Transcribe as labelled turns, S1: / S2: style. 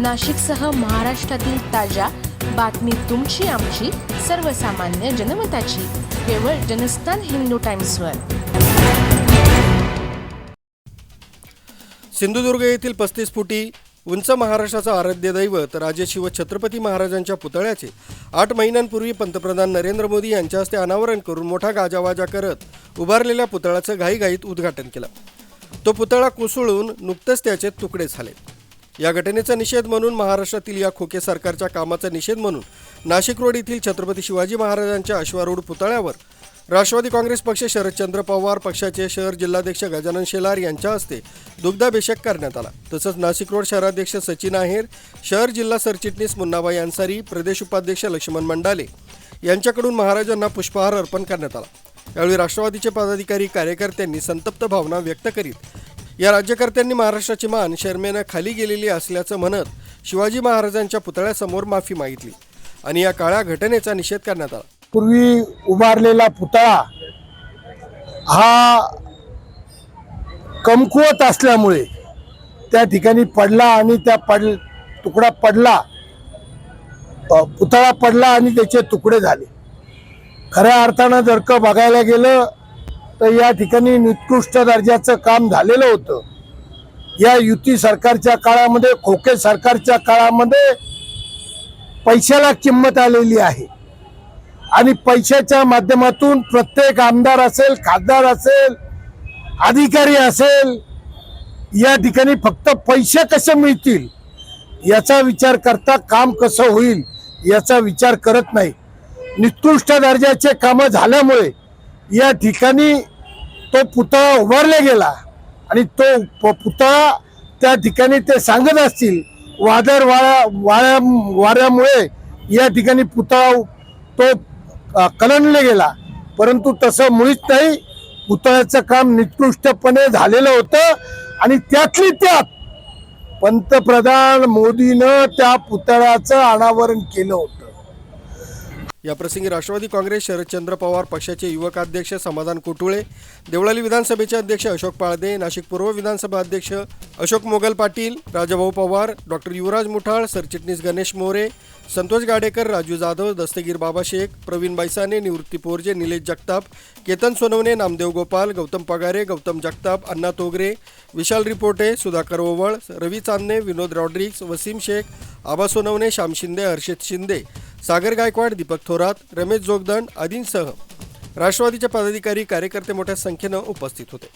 S1: नाशिकसह महाराष्ट्रातील ताज्या बातमी तुमची आमची सर्वसामान्य जनमताची. केवळ जनस्थान हिंदू टाइम्सवर.
S2: सिंधुदुर्ग येथील पस्तीस फुटी उंच महाराष्ट्राचं आराध्य दैवत राजेशिव छत्रपती महाराजांच्या पुतळ्याचे आठ महिन्यांपूर्वी पंतप्रधान नरेंद्र मोदी यांच्या हस्ते अनावरण करून मोठा गाजावाजा करत उभारलेल्या पुतळ्याचं घाईघाईत उद्घाटन केलं. तो पुतळा कोसळून नुकतंच त्याचे तुकडे झाले. या घटनेचा निषेध म्हणून महाराष्ट्रातील या खोके सरकारच्या कामाचा निषेध म्हणून नाशिक रोड येथील छत्रपती शिवाजी महाराजांच्या अश्वारूढ पुतळ्यावर राष्ट्रवादी काँग्रेस पक्ष शरदचंद्र पवार पक्षाचे शहर जिल्हाध्यक्ष गजानन शेलार यांच्या हस्ते दुग्धाभिषेक करण्यात आला. तसंच नाशिक रोड शहराध्यक्ष सचिन आहेर शहर जिल्हा सरचिटणीस मुन्नाबाई अन्सारी प्रदेश उपाध्यक्ष लक्ष्मण मंडाले यांच्याकडून महाराजांना पुष्पहार अर्पण करण्यात आला. यावेळी राष्ट्रवादीचे पदाधिकारी कार्यकर्त्यांनी संतप्त भावना व्यक्त करीत या राज्यकर्त्यांनी महाराष्ट्राची मान शर्मेनं खाली गेलेली असल्याचं म्हणत शिवाजी महाराजांच्या पुतळ्यासमोर माफी मागितली आणि या काळ्या घटनेचा निषेध करण्यात आला.
S3: पूर्वी उभारलेला पुतळा हा कमकुवत असल्यामुळे त्या ठिकाणी पडला आणि त्या पड तुकडा पडला पुतळा पडला आणि त्याचे तुकडे झाले. खऱ्या अर्थानं जर का बघायला गेलं तर या ठिकाणी निकृष्ट दर्जाचं काम झालेलं होतं. या युती सरकारच्या काळामध्ये खोके सरकारच्या काळामध्ये पैशाला किंमत आलेली आहे. आणि पैशाच्या माध्यमातून प्रत्येक आमदार असेल खासदार असेल अधिकारी असेल या ठिकाणी फक्त पैसे कसे मिळतील याचा विचार करता काम कसं होईल याचा विचार करत नाही. निकृष्ट दर्जाचे कामं झाल्यामुळे या ठिकाणी तो पुतळा उभारला गेला आणि तो प- पुतळा त्या ठिकाणी ते सांगत असतील वादळ वाळ्या वाळ्या वाऱ्यामुळे या ठिकाणी पुतळा तो कलंडला गेला. परंतु तसं मुळीच नाही पुतळ्याचं काम निकृष्टपणे झालेलं होतं आणि त्यातली त्यात पंतप्रधान मोदीनं त्या पुतळ्याचं अनावरण केलं होतं.
S2: या प्रसंगी राष्ट्रवादी काँग्रेस शरदचंद्र पवार पक्षाचे युवकाध्यक्ष समाधान कोटुळे देवळाली विधानसभेचे अध्यक्ष अशोक पाळदे नाशिक पूर्व विधानसभा अध्यक्ष अशोक मोगल पाटील राजाभाऊ पवार डॉक्टर युवराज मुठाळ सरचिटणीस गणेश मोरे संतोष गाडेकर राजू जाधव दस्तगीर बाबा शेख प्रवीण बैसाने निवृत्ती पोरजे निलेश जगताप केतन सोनवणे नामदेव गोपाल गौतम पगारे गौतम जगताप अण्णा तोगरे विशाल रिपोटे सुधाकर ओवळ रवी चांदणे विनोद रॉड्रिक्स वसीम शेख आबा सोनवणे श्याम शिंदे हर्षित शिंदे सागर गायकवाड दीपक थोरात रमेश जोगदंड आदींसह राष्ट्रवादीचे पदाधिकारी कार्यकर्ते मोठ्या संख्येनं उपस्थित होते.